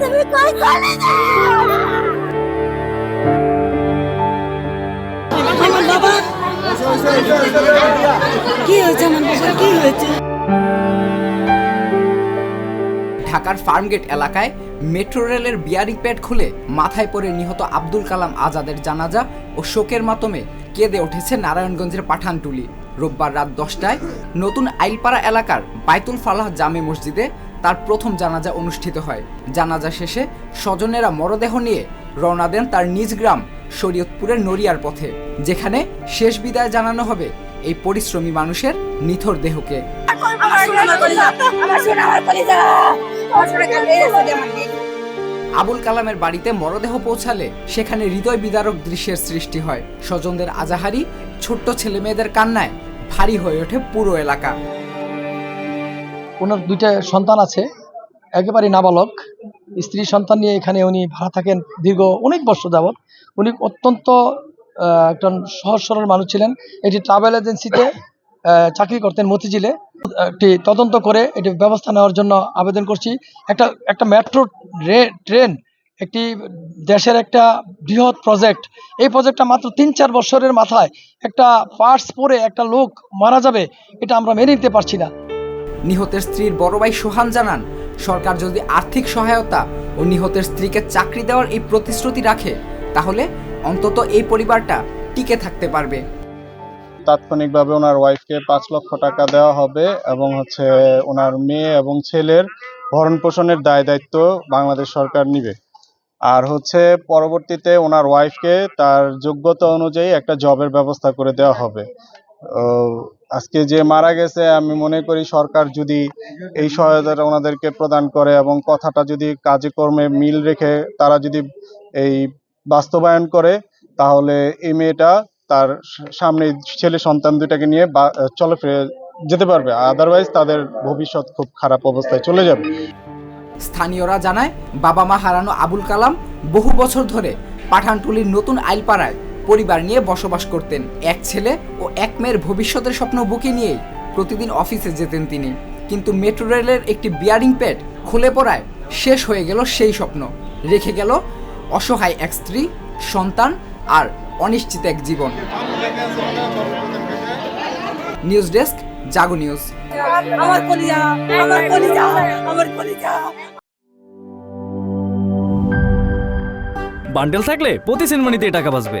তুমি কই ঢাকার ফার্মগেট এলাকায় মেট্রো রেলের বিয়ারিং প্যাড খুলে মাথায় পড়ে নিহত আব্দুল কালাম আজাদের জানাজা ও শোকের মাতমে কেঁদে উঠেছে নারায়ণগঞ্জের পাঠানটুলি। রোববার রাত দশটায় নতুন আইলপাড়া এলাকার বাইতুল ফালাহ জামে মসজিদে তার প্রথম জানাজা অনুষ্ঠিত হয়। জানাজা শেষে স্বজনেরা মরদেহ নিয়ে রওনা দেন তার নিজ গ্রাম শরীয়তপুরের নড়িয়ার পথে যেখানে শেষ বিদায় জানানো হবে এই পরিশ্রমী মানুষের নিথর দেহকে। আবুল কালামের বাড়িতে মরদেহ পৌঁছালে সেখানে হৃদয় বিদারক দৃশ্যের সৃষ্টি হয়। স্বজনদের আজাহারি ছোট্ট ছেলে মেয়েদের কান্নায় ভারী হয়ে ওঠে পুরো এলাকা। ওনার দুইটা সন্তান আছে একেবারে নাবালক। স্ত্রী সন্তান নিয়ে এখানে উনি ভাড়া থাকেন দীর্ঘ অনেক বছর যাবৎ। উনি অত্যন্ত একজন সহজ সরল মানুষ ছিলেন। এটি ট্রাভেল এজেন্সিতে চাকরি করতেন মতিঝিলে। একটি তদন্ত করে এটি ব্যবস্থা নেওয়ার জন্য আবেদন করছি। একটা একটা মেট্রো ট্রেন, একটি দেশের একটা বৃহৎ প্রজেক্ট। এই প্রজেক্টটা মাত্র তিন চার বছরের মাথায় একটা পার্টস পরে একটা লোক মারা যাবে, এটা আমরা মেনে নিতে পারছি না। নিহতের স্ত্রীর বড় ভাই সোহান জানান, সরকার যদি আর্থিক সহায়তা ও নিহতের স্ত্রীকে চাকরি দেওয়ার এই প্রতিশ্রুতি রাখে, তাহলে অন্তত এই পরিবারটা টিকে থাকতে পারবে। তাৎক্ষণিকভাবে ওনার ওয়াইফকে পাঁচ লক্ষ টাকা দেওয়া হবে এবং হচ্ছে ওনার মেয়ে এবং ছেলের ভরণ পোষণের দায় দায়িত্ব বাংলাদেশ সরকার নিবে। আর হচ্ছে পরবর্তীতে ওনার ওয়াইফকে তার যোগ্যতা অনুযায়ী একটা জবের ব্যবস্থা করে দেওয়া হবে। আজকে যে মারা গেছে, আমি মনে করি সরকার যদি এই সহায়তাটা ওনাদেরকে প্রদান করে এবং কথাটা যদি কাজকর্মে মিল রেখে তারা যদি এই বাস্তবায়ন করে, তাহলে এই মেয়েটা তার সামনে ছেলে সন্তান দুটাকে নিয়ে চলে ফিরে যেতে পারবে। আদারওয়াইজ তাদের ভবিষ্যৎ খুব খারাপ অবস্থায় চলে যাবে। স্থানীয়রা জানায়, বাবা মা হারানো আবুল কালাম বহু বছর ধরে পাঠানটুলির নতুন আইলপাড়ায় পরিবার নিয়ে বসবাস করতেন। এক ছেলে ও এক মেয়ের ভবিষ্যতের স্বপ্ন বুকে নিয়েই প্রতিদিন অফিসে যেতেন তিনি। কিন্তু মেট্রো রেলের একটি বিয়ারিং প্যাড খুলে পড়ায় শেষ হয়ে গেল সেই স্বপ্ন। রেখে গেল অসহায় এক স্ত্রী সন্তান আর অনিশ্চিত এক জীবন। News desk Jago news. আমার কলিজা আমার কলিজা আমার কলিজা। বান্ডেল থাকলে প্রতি সেনমানিতে টাকা বাঁচবে।